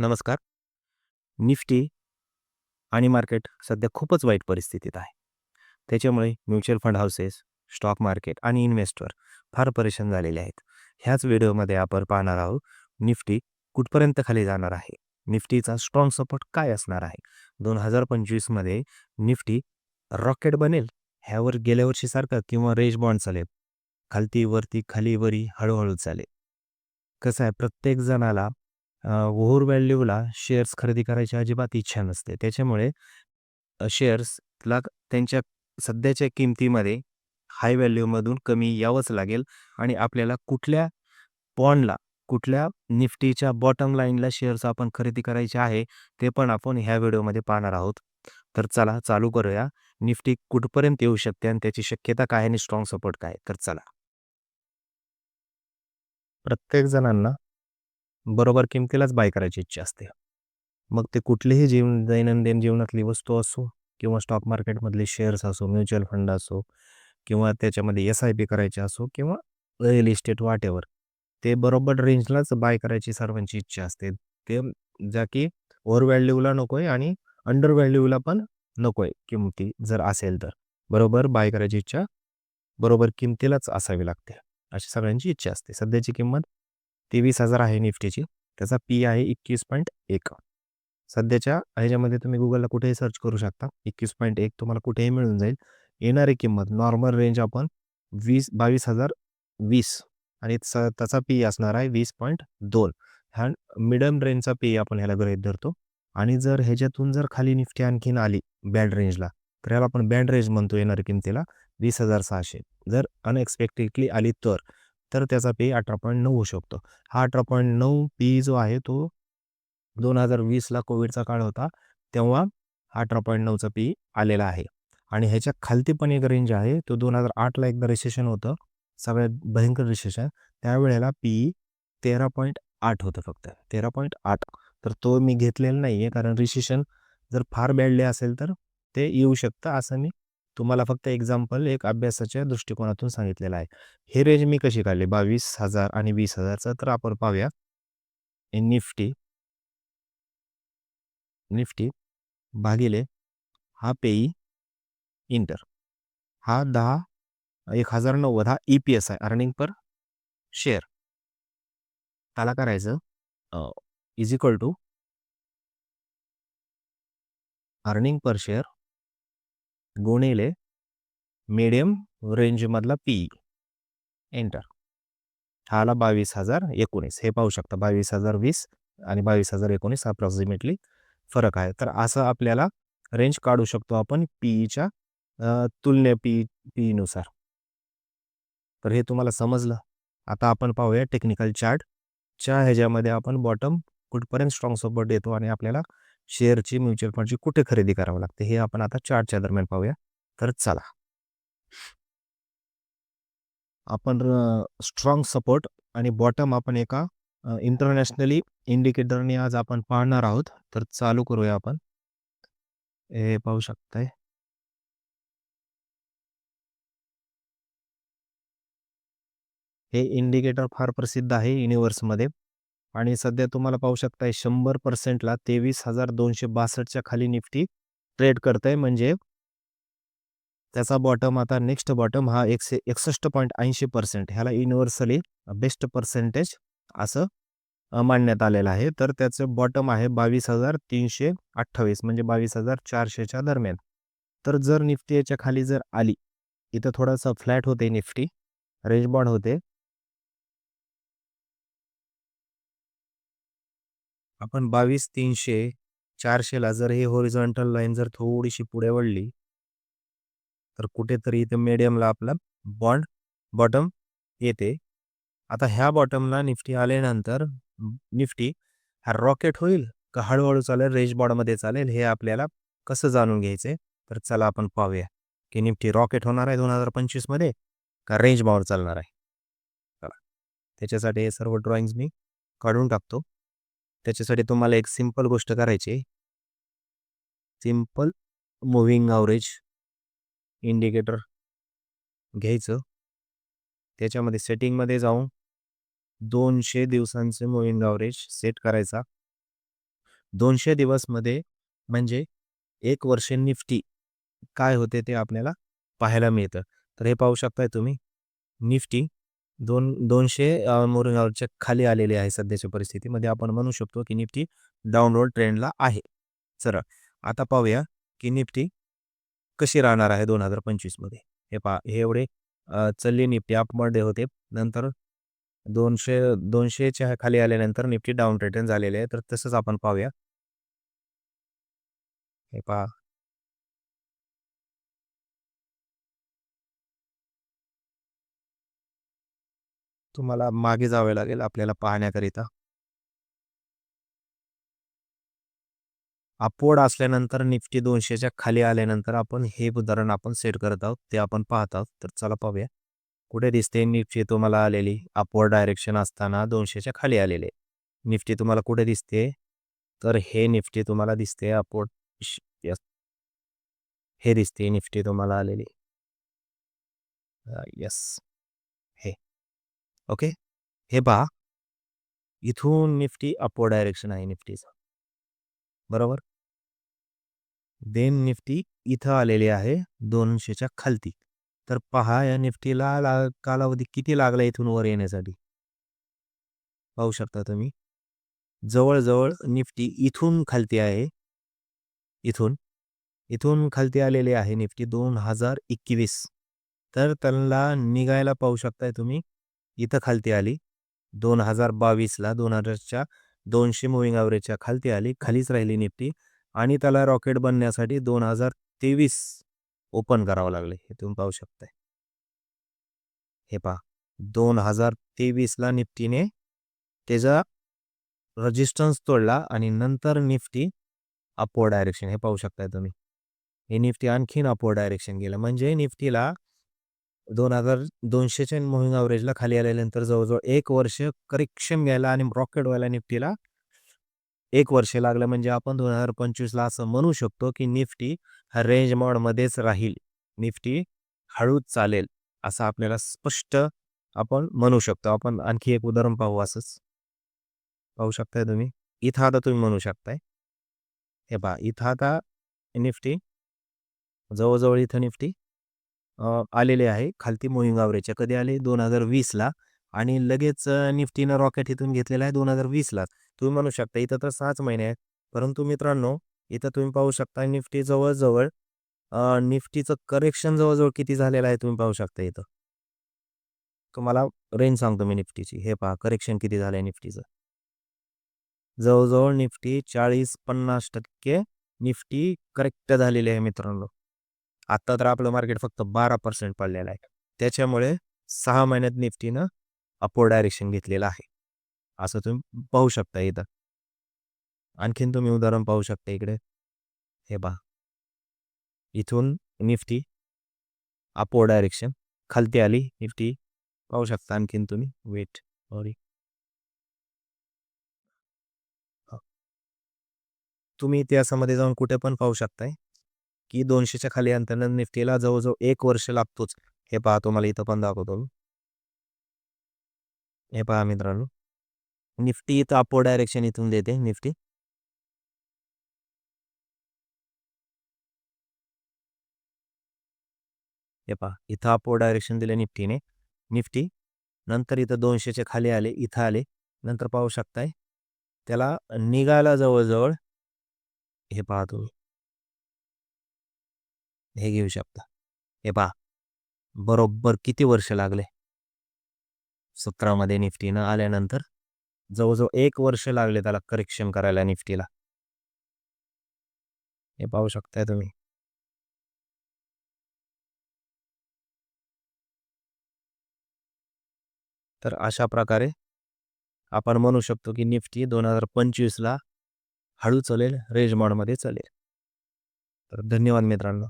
नमस्कार. निफ्टी आणि मार्केट सध्या खूपच वाईट परिस्थितीत आहे. त्याच्यामुळे mutual fund houses, stock market आणि इन्व्हेस्टर फार परेशान झालेले आहेत. ह्याच व्हिडिओमध्ये आपण पाहणार आहोत निफ्टी कुठपर्यंत खाली जाणार आहे. निफ्टीचा स्ट्रॉंग सपोर्ट काय असणार आहे. दोन हजार पंचवीसमध्ये निफ्टी रॉकेट बनेल ह्यावर गेल्या वर्षीसारखं किंवा रेज बॉन्ड चालेल खालती वरती खाली वरी हळूहळू चालेल कसं आहे प्रत्येक जणाला ओव्हर व्हॅल्यूला शेअर्स खरेदी करायची अजिबात इच्छा नसते. त्याच्यामुळे शेअर्सला त्यांच्या सध्याच्या किमतीमध्ये हाय व्हॅल्यूमधून कमी यावंच लागेल आणि आपल्याला कुठल्या बॉन्डला कुठल्या निफ्टीच्या बॉटम लाईनला शेअर्स आपण खरेदी करायचे आहे ते पण आपण ह्या व्हिडिओमध्ये पाहणार आहोत. तर चला चालू करूया. निफ्टी कुठपर्यंत येऊ शकते आणि त्याची शक्यता काय आणि स्ट्रॉंग सपोर्ट काय? तर चला. प्रत्येक जणांना बरोबर किमतीलाच बाय करायची इच्छा असते. मग ते कुठलीही जीवन दैनंदिन जीवनातली वस्तू असो किंवा स्टॉक मार्केटमधले शेअर्स असो म्युच्युअल फंड असो किंवा त्याच्यामध्ये एस आय पी करायचे असो किंवा रिअल इस्टेट वाटेवर ते बरोबर रेंजलाच बाय करायची सर्वांची इच्छा असते. ते ज्या की ओव्हर व्हॅल्यूला नको आहे आणि अंडर व्हॅल्यूला पण नको आहे किमती जर असेल तर. बरोबर बाय करायची इच्छा बरोबर किमतीलाच असावी लागते. अशी सगळ्यांची इच्छा असते. सध्याची किंमत तेवीस हजार आहे निफ्टीची. त्याचा पी आहे एकवीस पॉईंट एक. सध्याच्या ह्याच्यामध्ये तुम्ही गुगलला कुठेही सर्च करू शकता. एकवीस पॉईंट एक तुम्हाला कुठेही मिळून जाईल. येणारी किंमत नॉर्मल रेंज आपण वीस बावीस हजार वीस. आणि स त्याचा पी असणार आहे वीस पॉईंट दोन. ह्या मिडम रेंजचा पी आपण ह्याला गृहित धरतो. आणि जर ह्याच्यातून जर खाली निफ्टी आणखीन आली बँड रेंजला तर ह्याला आपण बँड रेंज म्हणतो येणारी किमतीला वीस हजार सहाशे. जर अनएक्सपेक्टेडली आली तर तर त्याचा पी अठरा पॉईंट नऊ होऊ शकतो. हा अठरा पॉईंट नऊ पी जो आहे तो दोन हजार वीसला कोविडचा काळ होता तेव्हा अठरा पॉईंट नऊचा पी आलेला आहे. आणि ह्याच्या खालती पण एक रेंज आहे तो दोन हजार आठला एकदा रिसेशन होतं सगळ्यात भयंकर रिसेशन त्यावेळेला पी तेरा पॉईंट आठ होतं फक्त तेरा पॉईंट आठ. तर तो मी घेतलेला नाही आहे कारण रिसेशन जर फार बॅडले असेल तर ते येऊ शकतं असं मी तुम्हाला फक्त एक्झाम्पल एक अभ्यासाच्या दृष्टिकोनातून सांगितलेलं आहे. हे रेंज मी कशी काढली? बावीस हजार आणि वीस हजारचं तर आपण पाहूया. निफ्टी निफ्टी भागिले हा पेई इंटर. हा दहा एक हजार नव्वद हा ई पी एस आहे अर्निंग पर शेअर. त्याला करायचं is equal to earning per share गुणिले मिडियम रेंजमधला पी एंटर हाला बावीस हजार एकोणीस. हे पाहू शकता बावीस हजार वीस आणि बावीस हजार एकोणीस अप्रॉक्सिमेटली फरक आहे. तर असं आपल्याला रेंज काढू शकतो आपण पीईच्या तुलने पी पीईनुसार तर हे तुम्हाला समजलं. आता आपण पाहूया टेक्निकल चार्टच्या ह्याच्यामध्ये आपण बॉटम कुठपर्यंत स्ट्रॉंग सपोर्ट देतो आणि आपल्याला शेअरची म्युच्युअल फंडची कुठे खरेदी करावं लागते हे आपण आता चार्टच्या दरम्यान पाहूया. तर चला. आपण स्ट्रॉंग सपोर्ट आणि बॉटम आपण एका इंटरनॅशनली इंडिकेटरने आज आपण पाहणार आहोत. तर चालू करूया आपण. हे पाहू शकताय. हे इंडिकेटर फार प्रसिद्ध आहे युनिव्हर्समध्ये आणि सध्या तुम्हाला पाहू शकताय शंभर पर्सेंटला तेवीस हजार दोनशे बासष्टच्या खाली निफ्टी ट्रेड करतंय. म्हणजे त्याचा बॉटम आता नेक्स्ट बॉटम हा एकशे एकसष्ट पॉईंट ऐंशी पर्सेंट ह्याला युनिव्हर्सली बेस्ट पर्सेंटेज असं मांडण्यात आलेलं आहे. तर त्याचं बॉटम आहे बावीस हजार तीनशे अठ्ठावीस म्हणजे बावीस हजार चारशेच्या दरम्यान. तर जर निफ्टी याच्या खाली जर आली इथं थोडंसं फ्लॅट होते निफ्टी रेंज होते आपण बावीस तीनशे चारशेला जर हे होरिझॉन्टल लाईन जर थोडीशी पुढे वळली तर कुठेतरी इथे मीडियमला आपला बॉन्ड बॉटम येते. आता ह्या बॉटमला निफ्टी आल्यानंतर निफ्टी हा रॉकेट होईल का हळूहळू चालेल रेंज बॉडमध्ये चालेल हे आपल्याला कसं जाणून घ्यायचं तर चला आपण पाहूया की निफ्टी रॉकेट होणार आहे दोन हजार पंचवीसमध्ये का रेंज बॉवर चालणार आहे? चला त्याच्यासाठी हे सर्व ड्रॉइंग्स मी काढून टाकतो. त्याच्यासाठी तुम्हाला एक सिंपल गोष्ट करायची सिंपल मुव्हिंग ॲव्हरेज इंडिकेटर घ्यायचं. त्याच्यामध्ये सेटिंगमध्ये जाऊन दोनशे दिवसांचे मुव्हिंग ॲव्हरेज सेट करायचा. दोनशे दिवसमध्ये म्हणजे एक वर्ष निफ्टी काय होते ते आपल्याला पाहायला मिळतं. तर हे पाहू शकताय तुम्ही. निफ्टी दोन दोनशे मोरगावच्या खाली आलेले आहे सध्याच्या परिस्थितीमध्ये आपण म्हणू शकतो की निफ्टी डाऊनवर्ड ट्रेंडला आहे. सरळ. आता पाहूया की निफ्टी कशी राहणार आहे दोन हजार पंचवीसमध्ये हे पहा हे एवढे चल्ली निफ्टी अपमध्ये होते. नंतर दोनशे दोनशेच्या खाली आल्यानंतर निफ्टी डाऊन रिटर्न झालेले आहे. तर तसंच आपण पाहूया. हे पहा. तुम्हाला मागे जावे लागेल आपल्याला पाहण्याकरिता. अपवर्ड असल्यानंतर निफ्टी दोनशेच्या खाली आल्यानंतर आपण हे उदाहरण आपण सेट करत आहोत ते आपण पाहत आहोत. तर चला पाहूया. कुठे दिसते? निफ्टी तुम्हाला आलेली. अपवर्ड डायरेक्शन असताना दोनशेच्या खाली आलेले. निफ्टी तुम्हाला कुठे दिसते? तर हे निफ्टी तुम्हाला दिसते. अपवर्ड हे दिसते. निफ्टी तुम्हाला आलेली. Yes okay? हे पहा. इथून निफ्टी अपवर्ड डायरेक्शन आहे निफ्टीचं. बरोबर? देन निफ्टी इथं आलेली आहे दोनशेच्या खालती. तर पहा या निफ्टीला ला कालावधी किती लागला इथून वर येण्यासाठी? पाहू शकता तुम्ही. जवळजवळ निफ्टी इथून खालती आहे. इथून. इथून खालती आलेली आहे निफ्टी दोन हजार एकवीस. तर त्यांना निघायला पाहू शकताय तुम्ही. इथं खालती आली. दोन हजार बावीसला दोन हजारच्या दोनशे मुव्हिंग ॲव्हरेजच्या खालती आली. खालीच राहिली निफ्टी आणि त्याला रॉकेट बनण्यासाठी दोन हजार तेवीस ओपन करावं लागले. हे तुम्ही पाहू शकताय. हे पहा. दोन हजार तेवीसला निफ्टीने त्याचा रजिस्टन्स तोडला आणि नंतर निफ्टी अपवर्ड डायरेक्शन हे पाहू शकताय तुम्ही. हे निफ्टी आणखीन अपवर्ड डायरेक्शन गेलं. म्हणजे निफ्टीला दोन हजार दोनशेच्या मुव्हिंग अवरेजला खाली आल्यानंतर जवळजवळ एक वर्ष करेक्शन घ्यायला आणि रॉकेट व्हायला निफ्टीला एक वर्ष लागलं. म्हणजे आपण दोन हजार पंचवीसला असं म्हणू शकतो की निफ्टी हा रेंज मॉडमध्येच राहील. निफ्टी हळूच चालेल असं आपल्याला स्पष्ट आपण म्हणू शकतो. आपण आणखी एक उदाहरण पाहू असंच. पाहू शकताय तुम्ही? इथं आता तुम्ही म्हणू शकताय. हे पहा इथं आता निफ्टी जवळजवळ इथं निफ्टी आलेले आहे. खालती मोहिंग कधी आले? दोन हजार वीसला आणि लगेच निफ्टीनं रॉकेट इथून घेतलेलं आहे दोन हजार वीसला तुम्ही म्हणू शकता इथं तर सहाच महिने आहेत. परंतु मित्रांनो इथं तुम्ही पाहू शकता निफ्टी जवळजवळ निफ्टीचं करेक्शन जवळजवळ किती झालेलं आहे तुम्ही पाहू शकता इथं. तुम्हाला रेंज सांगतो मी निफ्टीची. हे पहा करेक्शन किती झालं आहे निफ्टीचं. जवळजवळ निफ्टी चाळीस पन्नास टक्के निफ्टी करेक्ट झालेली आहे मित्रांनो. आत्ता तर आपलं मार्केट फक्त बारा पर्सेंट पडलेलं आहे. त्याच्यामुळे सहा महिन्यात निफ्टीनं अपवर्ड डायरेक्शन घेतलेलं आहे. असं तुम्ही पाहू शकता इथं. आणखीन तुम्ही उदाहरण पाहू शकता इकडे. हे पहा. इथून निफ्टी अपवर्ड डायरेक्शन खालती आली निफ्टी. पाहू शकता आणखीन तुम्ही. वेट सॉरी तुम्ही इतिहासामध्ये जाऊन कुठे पण पाहू शकताय. की दोनशेच्या खाली अंतर निफ्टीला जवळजवळ एक वर्ष लागतोच. हे पहा तुम्हाला इथं पण दाखवतो हे पहा मित्रांनो. निफ्टी इथं अपो डायरेक्शन इथून देते निफ्टी. हे पहा इथं अपो डायरेक्शन दिले निफ्टीने. निफ्टी नंतर इथं दोनशेच्या खाली आले इथं आले. नंतर पाहू शकताय त्याला निघायला जवळजवळ हे पाहतो हे घेऊ शकता. हे पहा. बरोबर किती वर्ष लागले? सतरामध्ये निफ्टीनं आल्यानंतर जवळजवळ एक वर्ष लागले त्याला करेक्शन करायला निफ्टीला. हे पाहू शकताय तुम्ही. तर अशा प्रकारे आपण म्हणू शकतो की निफ्टी दोन हजार पंचवीसला हळू चालेल रेजमॉडमध्ये चालेल. तर धन्यवाद मित्रांनो.